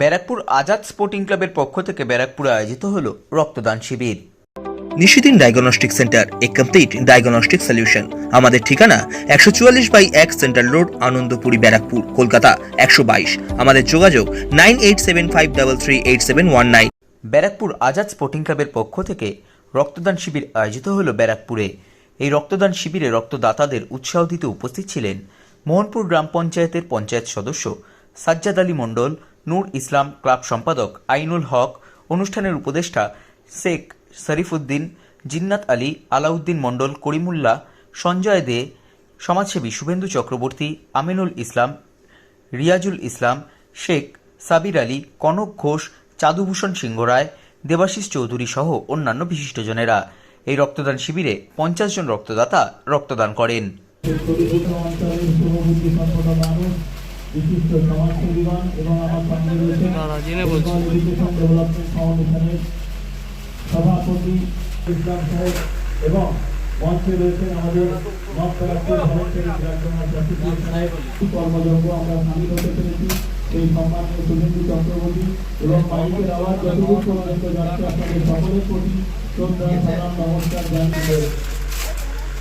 Barrackpore Azad sporting ক্লাবের পক্ষ থেকে ব্যারাকপুরে আয়োজিত হল রক্তদান শিবির। নিশিদিন ডায়াগনস্টিক সেন্টার এ কমপ্লিট ডায়াগনস্টিক সলিউশন আমাদের ঠিকানা একশো চুয়াল্লিশ বাই এক সেন্ট্রাল রোড আনন্দপুরি ব্যারাকপুর কলকাতা একশো বাইশ। আমাদের যোগাযোগ nine eight seven five double three eight seven one nine. Barrackpore Azad sporting ক্লাবের পক্ষ থেকে রক্তদান শিবির আয়োজিত হল ব্যারাকপুরে। এই রক্তদান শিবিরে রক্তদাতাদের উৎসাহ দিতে উপস্থিত ছিলেন মোহনপুর গ্রাম পঞ্চায়েতের পঞ্চায়েত সদস্য সাজ্জাদ আলী মণ্ডল নূর ইসলাম ক্লাব সম্পাদক আইনুল হক, অনুষ্ঠানের উপদেষ্টা শেখ শরীফুদ্দিন জিন্নাত আলী আলাউদ্দিন মণ্ডল করিমুল্লা সঞ্জয় দে, সমাজসেবী শুভেন্দু চক্রবর্তী, আমিনুল ইসলাম, রিয়াজুল ইসলাম, শেখ সাবির আলী, কনক ঘোষ, চাদুভূষণ সিংহ রায় দেবাশিস চৌধুরী সহ অন্যান্য বিশিষ্টজনেরা। এই রক্তদান শিবিরে পঞ্চাশ জন রক্তদাতা রক্তদান করেন। বিশিষ্ট সমাজসেবীগণ এবং আমার সঙ্গে বেঙ্গল এডুকেশন ডেভেলপমেন্ট ফাউন্ডেশনের সভাপতি ইসলাম সাহেব এবং মঞ্চে রয়েছেন আমাদের কর্মযজ্ঞ আমরা সামিল হতে পেরেছি। সেই সম্মানীয় শুভেন্দু চক্রবর্তী এবং মাইকের আওয়াজ যতদূর পর্যন্ত যাচ্ছে আপনাদের সকলের প্রতি শ্রদ্ধা সালাম নমস্কার জানিয়ে